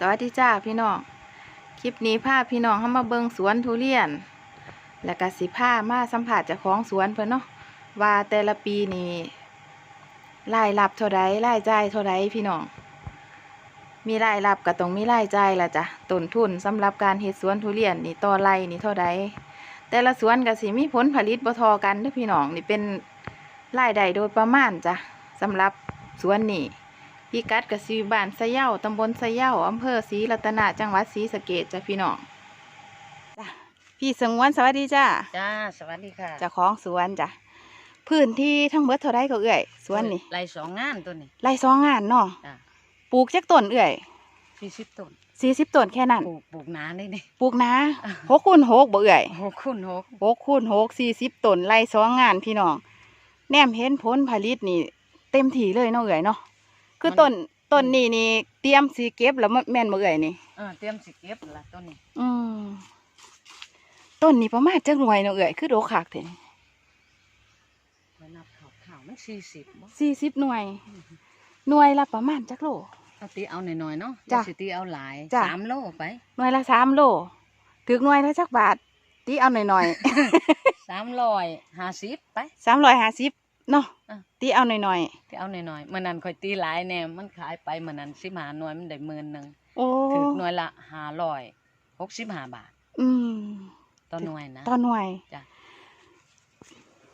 สวัสดีจ้าพี่น้อง คลิปนี้พาพี่น้องเข้ามาเบิงสวนทุเรียน และก็สิพามาสัมผัสจ้าของสวนเพิ่อนเนาะว่าแต่ละปีนี่รายรับเท่าใดรายจ่ายเท่าใดพี่น้อง มีรายรับก็ต้องมีรายจ่ายละจ้ะต้นทุนสำหรับการเฮ็ดสวนทุเรียนนี่ต่อไร่นี่เท่าใดแต่ละสวนก็สิมีผลผลิตบ่ทอกันเด้อพี่น้องนี่เป็นรายได้โดยประมาณจ้ะสำหรับสวนนี่ พิกัดกสิบ้านสะเหย้าตำบลสะเหย้าอำเภอศรีรัตนะจังหวัดศรีสะเกษจ้ะพี่น้องจ้ะพี่สงวนสวัสดีจ้าจ้าสวัสดีค่ะเจ้าของสวนจ้ะพื้นที่ทั้งเบิดเท่าไรก็เอื่อยสวนนี่ไรสองงานตัวนี้ไร่สองงานเนาะจ้าปลูกจักต้นเอื่อยสี่สิบต้นสี่สิบต้นแค่นั้น ปลูกปลูกนาได้นี่ปลูกนะหกคูณหกบ่เอื่อยหกคูณหกหกคูณหกสี่สิบต้นไร่สองงานพี่น้องแนมเห็นผลผลิตนี่ เต็มที่เลยเนาะเอื่อยเนาะ คือต้นต้นนี่นี่เตรียมสีเก็บแล้วแม่นบ่เอื่อยนี่เออเตรียมสิเก็บละตัวนี้อืมต้นนี้ประมาณจักหน่วยเนาะเอ่ยคือโดคักเถอะไปนับข่าวข่าวมันสี่สิบบ่สี่สิบหน่วย หน่วยละประมาณจักโล เอาตีเอาหน่อยๆเนาะจ้ะอย่าสิตีเอาหลายจ้ะ สามโลไปหน่วยละสามโลถึกหน่วยละจักบาทตีเอาหน่อยสามร้อยห้าสิบไป ๆสามร้อยห้าสิบ เนาะอะ ตีเอาหน่อยตีเอาหน่อยๆเมื่อนั้นค่อยตีหลายแน่มันขายไปเมื่อนั้นสิบห้าหน่วยมันได้หมื่นหนึ่งๆโอ้ถือหน่วยละห้าร้อยหกสิบห้าบาท อืม ต่อหน่วยนะ ต่อหน่วยจ้ะ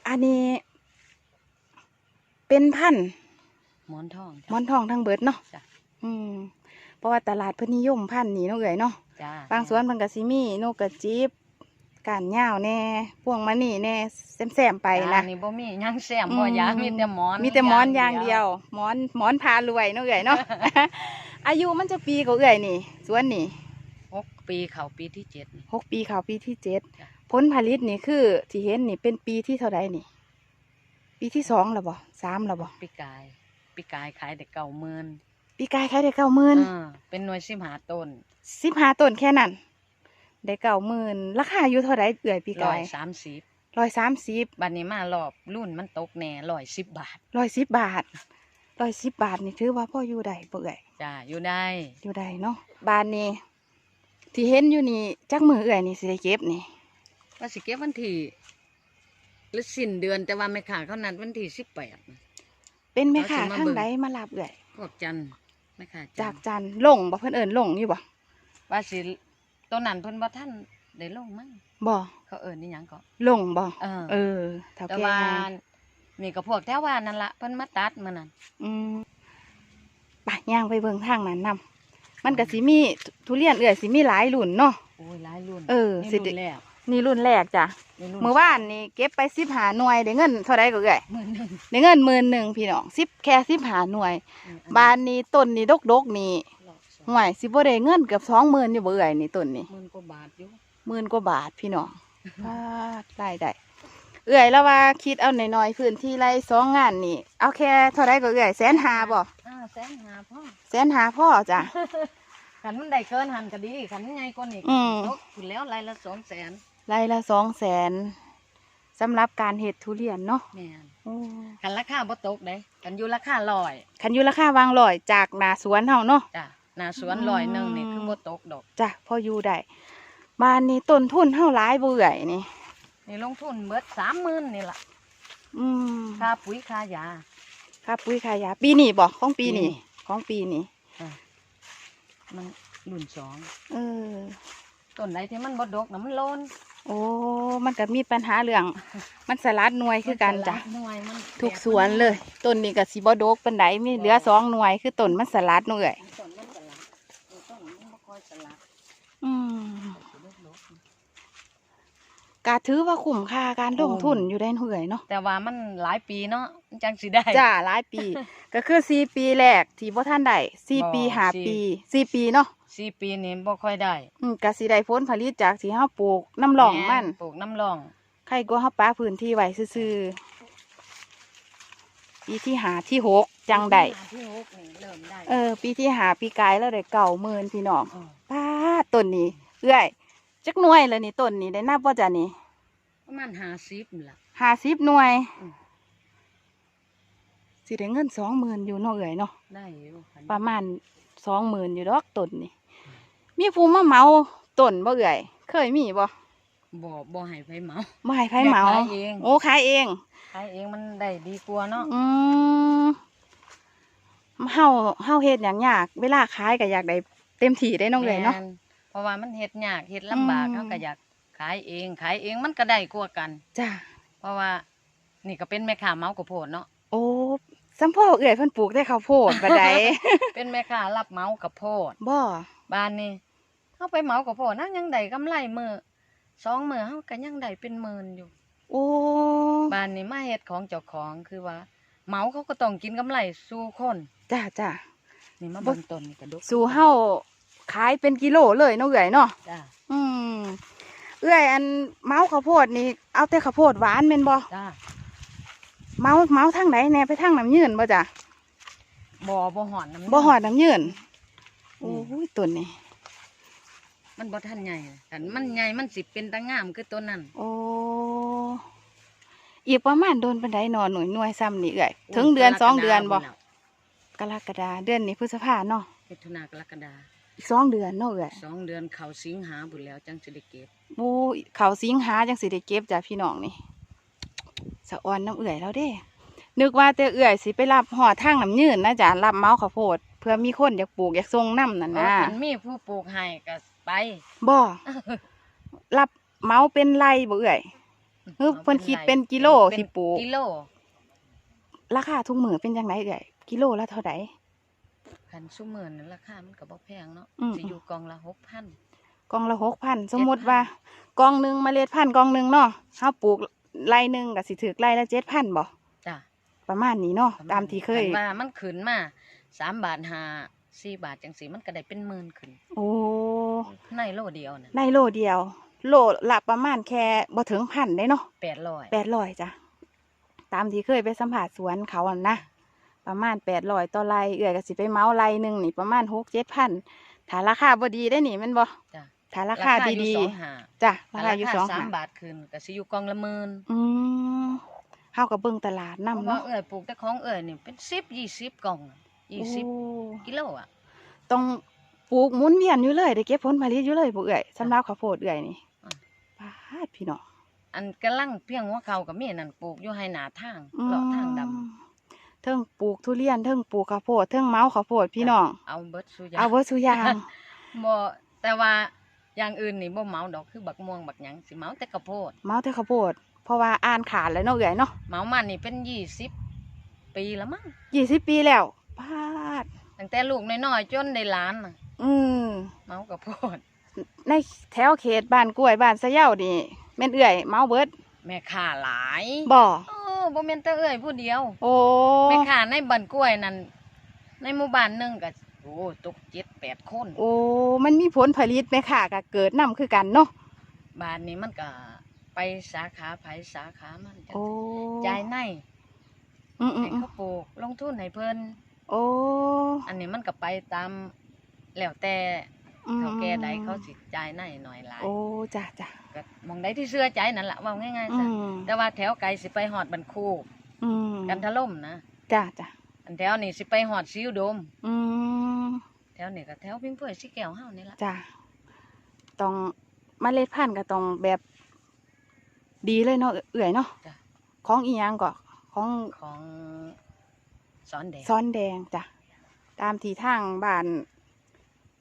อันนี้ เป็นพันธุ์หมอนทองหมอนทองทั้งเบิดเนาะจ้ะ อืม เพราะว่าตลาดเพิ่นนิยมพันธุ์นี้เนาะเอ่ยเนาะ จ้าบางสวนมันก็สิมีนกกระจิบ การย่าวแน่พวงมะนี่แน่แซมๆไปจ้านะนี่บ่มีหยังแซมบ่ยามีแต่หมอนมีแต่หมอนอย่างเดียวหมอนหมอนพารวยเนาะเอ่ยเนาะ อายุมันจะปีก็เอ่ยนี่สวนนี่หกปีเข้าปีที่เจ็ดนี่ หกปีเข้าปีที่เจ็ดจ้ะ ผลผลิตนี่คือที่เห็นนี่เป็นปีที่เท่าไรนี่ ปีที่สองแล้วบ่สามแล้วบ่ปีกายปีกายขายแต่เก่าเมือนปีกายขายได้เก้าหมื่นอ่าเป็นหน่วยสิบหาต้นสิบห้าต้นแค่นั้น ได้เก้าหมื่นราคาอยู่เท่าไรเอ่ยปีร้กาอยยสามสิบร้อยสามสิบบัดนี้มารอบรุ่นมันตกแน่ร้อยสิบบาทร้อยสิบบาทร้อยสิบบาทนี่ถือว่าพ่ออยู่ได้บ่เอ่ยจ้าอยู่ได้ อยู่ได้เนาะบ้านนี้ ที่เห็นอยู่นี่จักมือเอื่อยนี่สิได้เก็บนี่ว่าสิเก็บวันที่หรือสิ้นเดือนแต่ว่าไม่ขาเขานัดวันที่สิบแปด เป็นแม่ค้าเอาสิมาทางเบิ่ง ใดมารับเอื่อยพวกจันทร์ไม่ขาจากจันทร์ลงบ่เพิ่นเอิ้นลงอยู่บ่ว่าสิ ตัวนั้นเพิ่นบ่ท่านได้ลงมั้งบ่เขาเอิ้นนี่หยังก็ลงบ่เออเออเท่าแต่แก่ว่างานนี่ก็พวกแถวว่านั่นละเพิ่นมาตัดมื้อนั้น อืมไปย่างไปเบิ่งทางนั้นนํมันก็สิมีทุทุเรียนเอื่อยสิมีหลายรุ่นเนาะ โอ้ยหลายรุ่นเออนี่สิ รุ่นแรกนี่รุ่นแรกจ้ะนี่รุ่นเมื่อวานนี่เก็บไป15หน่วยได้เงินเท่าใดก็เอื่อยหมื่นหนึ่งได้เงินหมื่นหนึ่งพี่น้อง10แค่15หน่วย อืมบ้านนี้ต้นนี่ดกๆนี่รอบสอง ห่วยสิบ่ได้เงินเกือบ20,000อยู่บ่เอื่อยนี่ต้นนี่หมื่นกว่าบาทอยู่หมื่นกว่าบาทพี่น้องพาดรายได้เอื่อยแล้วว่าคิดเอาหน่อยๆพื้นที่ไรสองงานนี่ เอาแค่เท่าไรก็เอื่อยแสนหาบ่อ่าแสนหาพ่อแสนหาพ่อจ้ะขันมันได้เกินหันก็ดีขันมันใหญ่กว่านี้อืมตกถึงแล้วรายละสองแสนไรละสองแสนสำหรับการเห็ดทุเรียนเนาะแม่นโอ้ขันราคาบ่ตกเด้ขันอยู่ราคาลอยคันอยู่ราคาวางลอยจากหนาสวนเฮาเนาะจ้ะ หน้าสวนลอยหนึ่งนี่คือบ่ตกดอกจ้ะพออยู่ได้บ้านนี้ต้นทุนเฮาหลายบ่เอื่อยนี่ นี่ลงทุนเบิดสามหมื่นนี่ล่ะอืมค่าปุ๋ยค่ายาค่าปุ๋ยค่ายาปีนี้บ่ของปีนี้ปีนี้ของปีนี้อะมันรุ่นสองเออต้นไหนที่มันบ่ดกนะมันโลนโอ้มันก็มีปัญหาเรื่อง มันสลัดหน่วยคือกันจ้ะหน่วยมันทุกสวนเลยต้นนี้ก็สิบ่ดกปานใดมีเหลือสองหน่วยคือต้นมันสลัดหน่วยต้น ลัดอืมสิดกก็ถือว่าคุ้มค่าการลงทุนอยู่ได้หน่วยเนาะๆแต่ว่ามันหลายปีเนาะมันจังสิได้จ้าหลายปี ก็คือสี่ปีแรกที่บ่ทันได้สี่บ่ปีห้าสี่ปีสี่ปีเนาะสี่ปีนี่บ่ค่อยได้อืมก็สิได้ผลผลิตจากที่เฮาปลูกน้ำหลองมันปลูกน้ำร่องใครก็เฮาปาพื้นที่ไว้ซื่อๆปีที่หาที่หกจังได้ที่หกนี่เริ่มได้เออ ปีที่หาปีกายแล้วได้เก่าหมื่นพี่น้องเออ ป้าดต้นนี้ เอื้อยจักหน่วยแล้วนี่ต้นนี้ได้นับว่าจะนี่ประมาณห้าสิบนี่ล่ะห้าสิบหน่วยอืมสิได้เงินสองหมื่นอยู่เนาะเอื้อยเนาะได้อยู่คันประมาณสองหมื่นอยู่ดอกต้นนี่มีผู้มาเหมาต้นบ่เอื่อยเคยมีบ่บ่บ่ให้ไผเหมาบ่ให้ไผเหมาแม่ขายเอง โอ้ขายเอง ขายเองมันได้ดีกว่าเนาะอืมเฮาเฮาเฮ็ดหยังยาก เวลาขายก็อยากได้ เต็มที่ได้น้องเอื่อยเนาะ แม่เพราะว่ามันเฮ็ดยากเฮ็ดลำบากอืม เขาก็อยากขายเอง ขายเองมันก็ได้กว่ากัน จ้าเพราะว่า นี่ก็เป็นแม่ค้าเมากับโพดเนาะ โอ้สัมพ่อเอื่อยเพิ่นปลูกได้ข้าวโพดบ่ได้ เป็นแม่ค้ารับเมากับโพดบ่บ้านนี่เขาไปเมากับโพดนั่งยังได้กำไรมือสองมือเขาก็ยังได้เป็นหมื่นอยู่โอ้บ้านนี้มาเฮ็ดของเจ้าของคือว่า เมาเขาก็ต้องกินกำไรสู่คน จ้าจ้า นี่มาเบิ่งต้นนี่กระดกสู่เฮาขายเป็นกิโลเลยเนาะเอื่อยเนาะจ้าอืมเอื่อยอันเมาข้าวโพดนี่เอาแต่ข้าวโพดหวานแม่นบ่จ้าเมาเมาทางไหนแหน่ไปทางน้ำยืนบ่จ้ะบ่บ่หอนน้ำบ่หอดน้ำยืนอืโอ้มยต้นนี่มันบ่ทันใหญ่คันมันใหญ่มันสิเป็นตางามคือต้นนั้นโอ้อีกประมาณโดนปันไดนอนหน่วยหน่วยซ้ำนี่เอื่อย ถึงเดือนสองเดือนบ่ กรกฎาเดือนนี้พฤษภาเนาะมิถุนากรกฎาอีกสองเดือนเนาะเอื่อยสองเดือนเข้าสิงหาบุญแล้วจังสิได้เก็บโอ้ยเขาสิงหาจังสิได้เก็บจ้ะพี่น้องนี่สะออนน้ำเอื่อยแล้วเด้ นึกว่าแต่เอื่อยสิไปรับหอดทางน้ำยืนนะจ๊ะรับเมาข้าวโพดเพื่อมีคนอยากปลูกอยากส่งน้ำนั่นเออนะคันมีผู้ปลูกให้ก็ไปบ่รับเมาเป็นไรบ่เอื่อยเฮ้ยเพิ่นคิดเป็นกิโลที่ปลูกกิโลราคาทุกมือเป็นจังไดเอื่อย กิโลละเท่าไดคันซุมื้อนั้นราคามันก็บ่แพงเนาะอืม สิอยู่กล่องละ6,000กล่องละหกพันสมมติว่า กล่องหนึ่งเมล็ดพันธุ์กล่องหนึ่งเนาะเฮาปลูกไรหนึ่งก็สิถือไรละเจ็ดพันบ่จ้ะประมาณนี้เนาะตามที่เคยคันว่ามันขึ้นมา3บาท5 4บาทจังซี่มันก็ได้เป็นหมื่นขึ้น โอ้ในโลเดียวน่ะในโลเดียว โลละประมาณแค่บ่ถึงพันได้เนาะ800แปดร้อยจ้ะตามที่เคยไปสัมผัสสวนเขาอะนะ ประมาณแปดร้อยต่อไรเอื่อยก็สิไปเมาไรหนึ่งนี่ประมาณหกเจ็ดพันถ้าราคาบ่ดีได้นี่แมันบ่จ้ะถ้าราคาอยู่ดีสองห้าๆจ้ะราราคาอยู่สคาองสาหามบาทขึ้นก็สิอยู่กล่องละหมื่นอืมเฮาก็เบิ่งตลาดเพนํราะว่าเนาะเอ้ยปลูกแต่ของเอ้ยนี่เป็น10 20กล่องยี่สิบโอ้กิโลอะต้องปลูกหมุนเวียนอยู่เลยได้เก็บผลผลิตอยู่เลยบ่เอื่อยสำหรับข้าวโพดเอื่อยนี่อะปาดพี่น้องอันกำลังเพียงหัวเขากับมีนั่นปลูกอยู่ให้หนาทางอืมเลาะทางดำ เทิงปลูกทุเรียนเทิงปลูกข้าวโพดเทิงเมาข้าวโพดพี่น้องเอาเบิดสุยาเอาเบิดสุอยางบ่แต่ว่าอย่างอื่นนี่บ่เหมาดอกคือบักม่วงบักหยังสิเหมาแต่กระโพดเมาแต่ข้าวโพดเพราะว่าอ่านขาดแล้วเนาะเอื่อยเนาะเหมามันนี่เป็นยี่สิบปีแล้วมั้งยี่สิบปีแล้วพาดตั้งแต่ลูกน้อยๆจนได้หล้านน่ะอืมเหมากระโพดในแถวเขตบ้านกล้วยบ้านสะเหย้านี่แม่นเอื่อยเมาเบิดแม่ค้าหลายบ่เออ บ่แม่นแต่เอ้ยผู้เดียวโอ้แม่ค้าในบ้านกล้วยนั่นในหมู่บ้านหนึงก็โอ้ตกเจ็ดแปดคนโอ้ มันมีผลผลิตไหมค่ะก็เกิดนํคือกันเนาะบ้านนี้มันก็ไปสาขาไผสาขามันจังโอ้จ่ายในอืมอืให้มอืมเขาปลูกลงทุนให้เพิ่นโอ้ อันนี้มันก็ไปตามแล้วแต่อืม เท่าแก่ใดเขาสิจ่ายในหน่อยหลายโอ้จ้ะจ้ะก็มองใดที่เชื่อใจนั่นแหละว่าง่ายๆอืซะมแต่ว่าแถวไกลสิไปหอดบันคูอืมกันทะล่มนะจ้ะจ้ะอันแถวนี่สิไปหอดซิวโดมอืมแถวนี่ก็แถวพิงเพื่อสิแก้วเฮานี่ละจ้ะต้องเมล็ดพันธุ์ก็ต้องแบบดีเลยเนาะเอื่อยเนาะจ้ะของอีหยังก็ของของสอนแดงซ้อนแดงจ้ะตามที่ทางบ้าน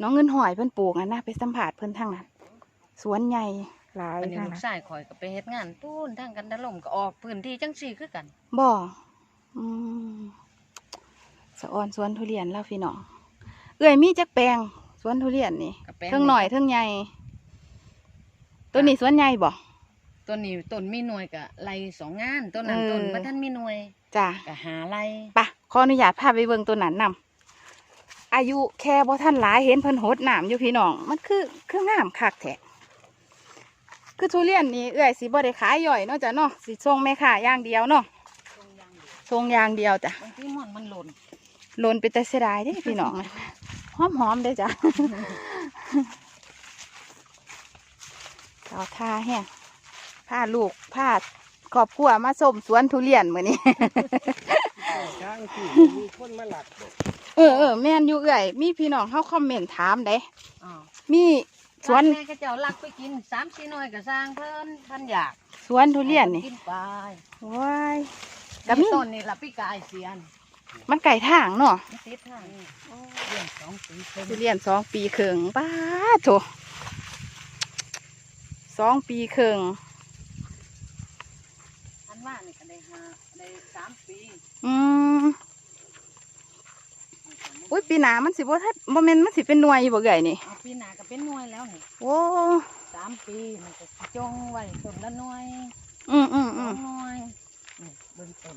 น้องเงินหอยเพิ่นปลูกนะนะไปสัมผัสเพิ่นทางนั้นสวนใหญ่หลายอันนี้ทางลูกนั้นชายข่อยก็ไปเฮ็ดงานปูนทางกันทะล่มก็ออกพื้นที่จังซี่คือกันบ่อืมสะออนสวนทุเรียนแล้วพี่น้องเอื่อยมีจักแปลงสวนทุเรียนนี่ก็แปลงเทิงหน่อยเทิงใหญ่ตัวนี้สวนใหญ่บ่ ต้นนี้ต้นมีหน่วยก็ไล่สองงานต้นนั้นเออ ต้นบ่ทันมีหน่วยจ้ะก็หาไล่ปะขออนุญาตพาไปเบิ่งตัวนั้นนำ อายุแค่บ่ทันหลายเห็นเพิ่นหดน้ำอยู่พี่น้อง มันคือคืองามคักแท้คือทุเรียนนี่เอื้อยสิบ่ได้ขายย่อยเนาะจ้ะเนาะสิส่งแม่ค้าอย่างเดียวเนาะส่งอย่างเดียวจ้ะบางทีมันมันหล่นหลนไปแต่เสียดายเด้พี่น้องหอมหอมๆเด้อจ้ะเอาท่าแห้งพาลูกพาครอบครัวมาส้มสวนทุเรียนมื้อนี้ช้างที่มีคนมาหลัก เออเออแม่นอยู่เอื่อยมีพี่น้องเข้าคอมเมนต์ถามเด้อ๋อมีสวนแม่ก็เจ้าลักไปกินสามสี่หน่วยก็สร้างเพิ่นเพิ่นอยากสวนทุเรียนนี่กินไปว้ายกักับบมีต้นนี่ละพี่กายเสียนมันไก่ทางเนาะมันติดทางนี่เลี้ยงสองปีเพิ่นทุเรียนสองปีครึ่งป้าดโถสองปีครึ่งอันว่านี่ก็ได้ห้าได้สามปี อืม อุ้ยปีหนามันสิบ่ทัดบ่แม่นมันสิเป็นหน่วยอยู่บ่เอื่อยนี่เอาปีหน้าก็เป็นหน่วยแล้วนี่โอ้สามปีมันก็สิจงไว้ต้นละหน่วยอืมอืมสอือมงหน่วยนี่เบิ่งต้น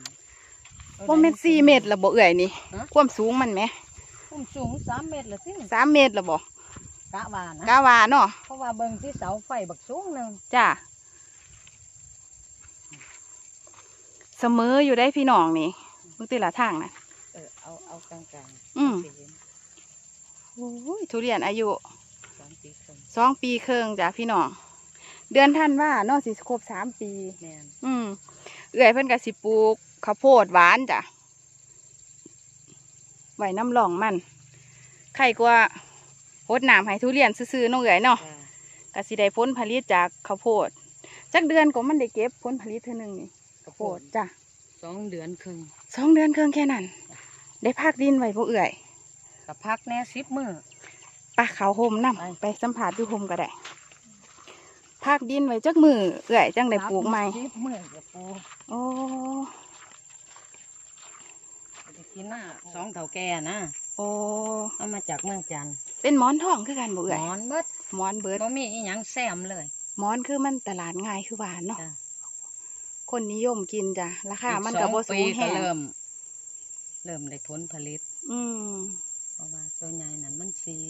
บ่แม่นสี่เมตรละบ่เอื่อยนี่ฮะความสูงมันไหมผมสูงสามเมตรละสิสามเมตรละบ่กะว่านะกาวาเนาะเพราะว่าเบิ่งที่เสาไฟบักสูงหนึ่งจ้าเสมออยู่ได้พี่น้องนี่มึงติละทางนะ เออเอาเอากลางๆอืมสิเห็นโอ้ยทุเรียนอายุสองปีครึ่งสองปีครึ่งจ้ะพี่น้อง เดือนท่านว่าเนอกสิครบสามปี แม่นอืมเอื่อยเพิ่นก็สิปลูกข้าวโพดหวานจ้ะไว้น้ำหลองมัน ไข่กว่าโพดน้ำให้ทุเรียนซื่อๆเน้องเอื่อยเนาะจ้ะก็สิได้ผลผลิตจากข้าวโพด จักเดือนก็มันได้เก็บผลผลิตเท่านึงนี่ข้าวโพโพดดจ้ะสองเดือนครึ่งสองเดือนครึ่งแค่นั้น ได้พักดินไว้บ่เอื่อยกับพักแน่สิบมื้อปะเขาโฮมนํไปไปสัมผัสอยู่โฮมก็ได้พักดินไว้จักมือเอื่อยจังได้ปลูกใหม่สิบมื้อก็ปลูกโอ้ได้กินหน้าสองเท่าแก่นะโอ้เอามาจากเมืองจันทร์เป็นหมอนทองคือกันบ่หเอื่อยมอนเบิดหมอนเบิดบ่มีอีหยังแซมเลยหมอนคือมันตลาดง่ายคือหวานเนาะจ้ะคนนิยมกินจ้ะราคามันอีก็สองบ่สูปีงแฮก็งเริ่ม เริ่มได้ผลผลิต อืมเพราะว่าตัวใหญ่นั่นมันสี่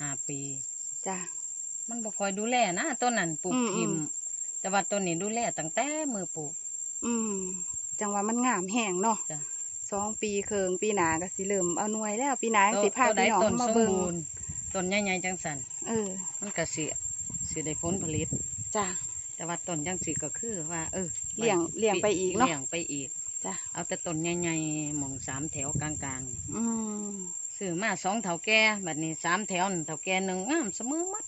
ห้าปี จ้ะ มันบ่ค่อยดูแลนะต้นนั้นปลูกอืมทิมอืมแต่ว่าต้นนี้ดูแลตั้งแต่มือปลูก อืม จังว่ามันงามแห้งเนาะจ้ะ สองปีเคิงปีหนาก็สิเริ่มเอาหน่วยแล้วปีหนาสิพาตัวใดพี่น้องต้นมาสมเบิ่งบูรณ์ต้นใหญ่ๆจังสันเออ มันก็สิสิได้ผลผลิต จ้ะ แต่ว่าต้นจังสิก็คือว่า เออเลี้ยงเลี้ยงไปอีกเนาะ เลี้ยงไปอีก จ้ะเอาแต่ต้นใหญ่ๆหมองสามแถวกลางอืม ๆซื้อมาสองเถาแก่บัดนี้สามแถวนั่นเถาแก่หนึ่งงามเสมอหมัด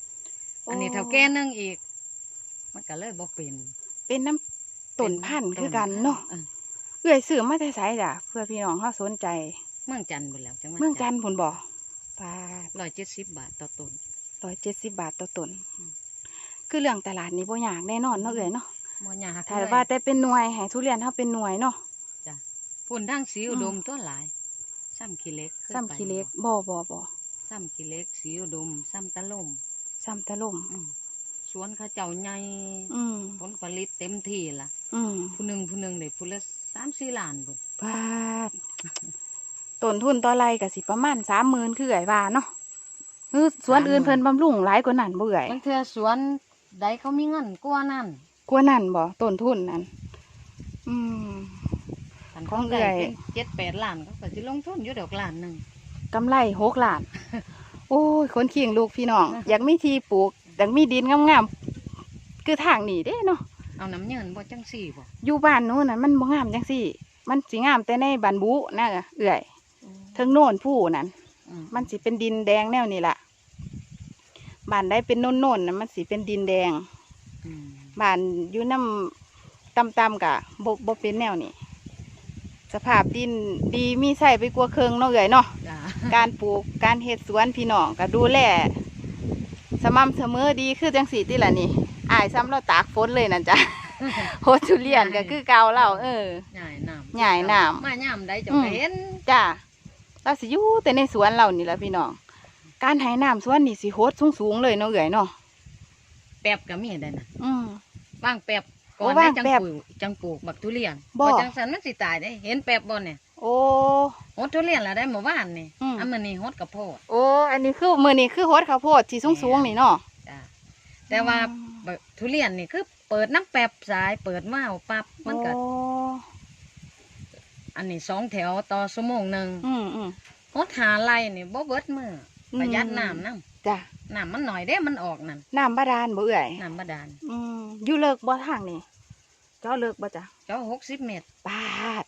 โอ้อันนี้เถาแก่หนึ่งอีก มันก็เลยบ่เป็นเป็นน้ำต้นพันธุ์คือกันเนาะออเอื้อยซื้อมาแต่ไสจ้ะเพื่อพี่น้องเขาสนใจ เมืองจันทน์หมดแล้วจังหวัดเมืองจันทน์พุ่นบ่ปาร้อยเจ็ดสิบบาทต่อต้น ร้อยเจ็ดสิบบาทต่อต้นอืม คือเรื่องตลาดนี้บ่ยากแน่นอนเนาะเอื้อยเนาะบ่ยากถ้าว่าแต่เป็นหน่วยให้ทุเรียนเฮาเป็นหน่วยเนาะ พุ่นทั้งสีอุดมอืมตัวหลาย ซ้ำขี้เหล็กคยซ้ำขี้เหล็กไปบ่บ่บ่ซ้ำขี้เหล็กสีอุดม ซ้ำตะลมซ้ำตะล่มอืมสวนเขาเจ้าใหญ่อืมผลผลิตเต็มที่ล่ะอืมผู้หนึ่งผู้หนึ่งได้ผู้ละสามสี่ล้านบุญบาทต้นทุนต่อไรก็สิประมาณสามหมื่นคือไอ้ว่าเนาะคือสวนอื่นเพิ่นบำรุงหลายกว่านั้นบ่เอื่อยบางเทื่อสวนใดเขามีเงินกว่านั่นกว่านั้นบ่ต้นทุนนั้นอืมคัน ของเขาได้เอื่อยเป็นเจ็ดแปดล้านเขาก็สิลงทุนอยู่ดอกล้านหนึ่งกำไรหกล้าน โอ้ยคนเคียงลูกพี่น้อง อยากมีที่ปลูกอยากมีดินงามๆคือทางนี้เด้เนาะเอาน้ำเงินบ่จังสี่บ่อยู่บ้านนู้นน่ะมันบ่งามจังซี่ มันสิงามแต่ในบ้านบุนะเอื่อยเทิงโน่นผู้นั่นอืมันสิเป็นดินแดงแนวนี้ล่ะบ้านได้เป็นโน่นๆน่ะมันสิเป็นดินแดงอืมบ้านอยู่น้ำต่ำๆกะบ่บ่เป็นแนวนี้ สภาพดินดีมีใส่ไปกว่าเครื่องเนาะเอ่ยเนาะจ้าการปลูกการเฮ็ดสวนพี่น้องก็ดูแลสม่ำเสมอดีคือจังสีติล่ะนี่อายซ้ำเราตากฝนเลยนั่นจ้ะ โฮทุเรียนก็คือเก่าเราเออ ใหญ่น้ำใหญ่น้ำมาย่ำได้เจะอืม เห็นจ้าเราสิอยู่แต่ในสวนเรานี่แหละพี่น้องการให้น้ำสวนนี่สิโฮดสูงๆเลยเนาะเอ่ยเนาะแป๊บก็มีได้นะอืมว่างแป๊บ ก่อนโอ้ได้ว่างจังแป๊บปลูกจังปลูกบักทุเรียนบ่จังสันมันสิตายได้ เห็นแป๊บบ่เนี่ยโอ้โหดทุเรียนละได้เมื่อวานนี่อืมอันมันนี่โหดกระโพดโอ้อันนี้คือมือนี่คือโฮดข้าวโพดที่สูงๆนี่เนาะจ้าแต่ว่าอืมบักทุเรียนนี่คือ เปิดน้ำแป๊บสาย เปิดว้าวปั๊บมันก็โอ้อันนี้สองแถวต่อชั่วโมงหนึ่งอืมอืมโหดหาไรนี่บ่เบิดมืออมประหยัดน้ำน้จ้ะำน้ำมันหน่อยเด้มันออกนั่นน้ำบาดาลบ่เอ่ยน้ำบาดาลอืมอยู่เลิกบ่ทางนี่ เจ้าเลิกบ่จ้ะเจ้าหกสิบเมตรบาด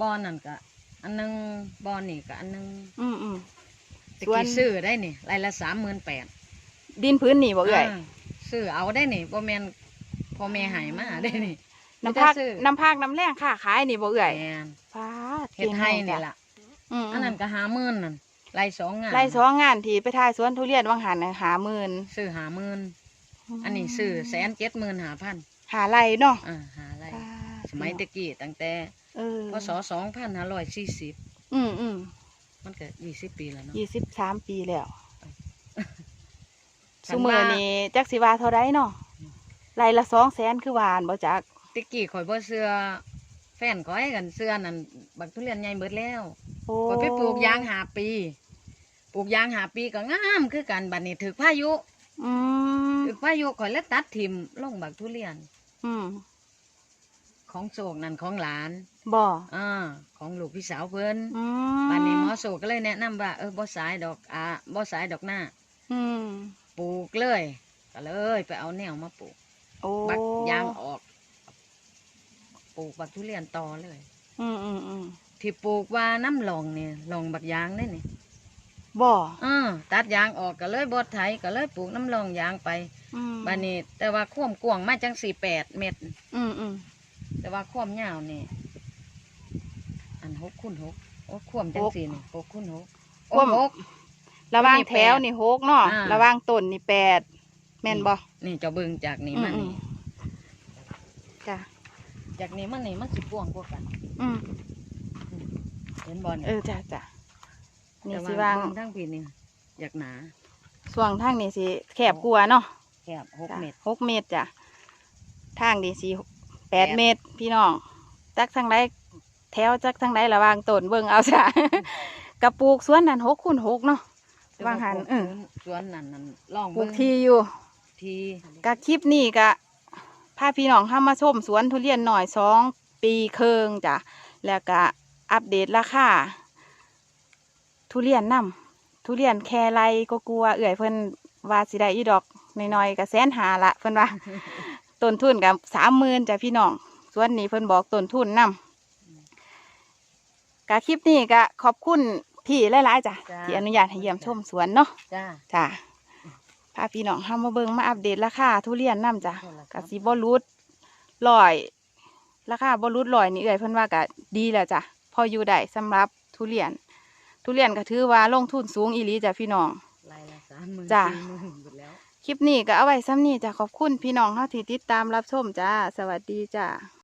บ่อนั่นก็อันหนึงบอนี่ก็อันหนึงอืมอืมตะส่วนกี้ซื้อได้นี่รายละสามหมื่นแปดดินพื้นนี่บ่เอ่ยซื้อเอาได้นี่บ่แม่นพ่อแม่ใหายมาได้นี่น้ำพักไม่ได้ซื้อน้ำพักน้ำแรงค่าขายนี่บ่เอ่ยแม่นฟ้าเฮ็ดให้นี่ล่ะอืมอันนั้นก็หาหมื่นนั่นรายสองงานไล่สองงานที่ไปถ่ายสวนทุเรียนวังหันน่ะหาหมื่นซื้อหาหมื่นอันนี้ซื้อแสนเจ็ดหมื่นหาพัน หาไรเนาะอ่าหาไรฟ้าสมัยตะกี้ตั้งแต่เออพศสองพันห้าร้อยสี่สิบอืมอืมมันก็ยี่สิบปีแล้วเนาะยี่สิบสามปีแล้วฉัสุนมือว่านี่จักสิวาเท่าไรเนาะไรละสองแสนคือหวานบ่จักตะกี้ข่อยบ่เสื้อแฟนข่อยกันเสื้อนั่นบักทุเรียนใหญ่เบิดแล้วโอ้ข่อยไปปลูกยางหาปี ปลูกยางหาปีก็งามคือกันบัดนี้ถึกพายุอืมถึกพายุข่อยเลยตัดทิมลงบักทุเรียน อืมของโศกนั่นของหลานบ่อ่าของลูกพี่สาวเพิ่นอืมบัดนี้หมอโศกก็เลยแนะนำว่าเออบ่สายดอกอาบ่สายดอกหน้าอืมปลูกเลยก็เลยไปเอาแนวมาปลูก โอ้บักยางออกปลูกบักทุเรียนต่อเลย อืมอืมอืมที่ปลูกว่าน้ำหลองเนี่ยหลองบักยางนี่นี่ บ่อ่าตัดยางออกก็เลยบดไถก็เลยปลูกน้ำหลองยางไปอืมบานี้ แต่ว่าความกว้างมาจังสี่แปดเมตรอืมอืมแต่ว่าความยาวนี่อันหกคูณหกโอ้ความจังสี่นี่หกคูณหกโอ้หก ระหว่างนี่แถวแปดนี่หกเนาะอ่า ระหว่างต้นนี่แปดแม่นบ่นี่เจะเบิ่งจากนี่มาอืนี่มจ้ะจากนี้มันนี่มันสิกว้างกว่ากัน อืมเห็นบอลเออจ้ะจ้ะ นี่แต่สิวางเบิ่ทั้งปีนี่อยากหนาส่วงทางนี่สิแคบกลัวาเนาะแคบหกจ้ะเมตร หกเมตรจ้ะทางนี่สิแปดแปดเมตรพี่น้องจักทางใดแถวจักทางใดระหว่างต้นเบิ่งเอาจ้ะ กระปลูกสวนนั่นหกคูณหกเนาะวางหันแต่เออ สวนนั่นนั่นลองปลูเบิ่กงทีอยู่ ทีกะคลิปนี้กะพาพี่น้องเข้ามาชมสวนทุเรียนหน่อยสองปีเคิงจ้ะ แล้วก็อัปเดตราคา ทุเรียนนํทุเรียนแคไรก็กลัวเอื่อยเพิ่นว่าสิได้อีดอกน้อยๆก็แสนหาละเพิ่นว่าต้นทุนกับสามหมื่นจ้ะพี่น้องสวนนี้เพิ่นบอกต้นทุนนํกะคลิปนี้ก็ขอบคุณพี่หลายๆจ้ะ ที่อนุญาตให้เยี่ยมชมสวนเนาะจ้า จ้ะพาพี่น้องเฮามาเบิ่งมาอัปเดตราคาทุเรียนนํจ้ะโทรศัพท์กะสิบ่รุดลอยราคาบ่รุดลอยนี่เอ่ยเพิ่นว่าก็ดีแล้วจ้ะพออยู่ได้สำหรับทุเรียน ทุเรียนก็ถือว่าลงทุนสูงอีหลีจ้ะพี่น้อง รายละสามหมื่นจ้ะ สี่หมื่นหมดแล้ว คลิปนี้ก็เอาไว้ซ้ำนี้จ้ะขอบคุณพี่น้องเฮาที่ติดตามรับชมจ้า สวัสดีจ้า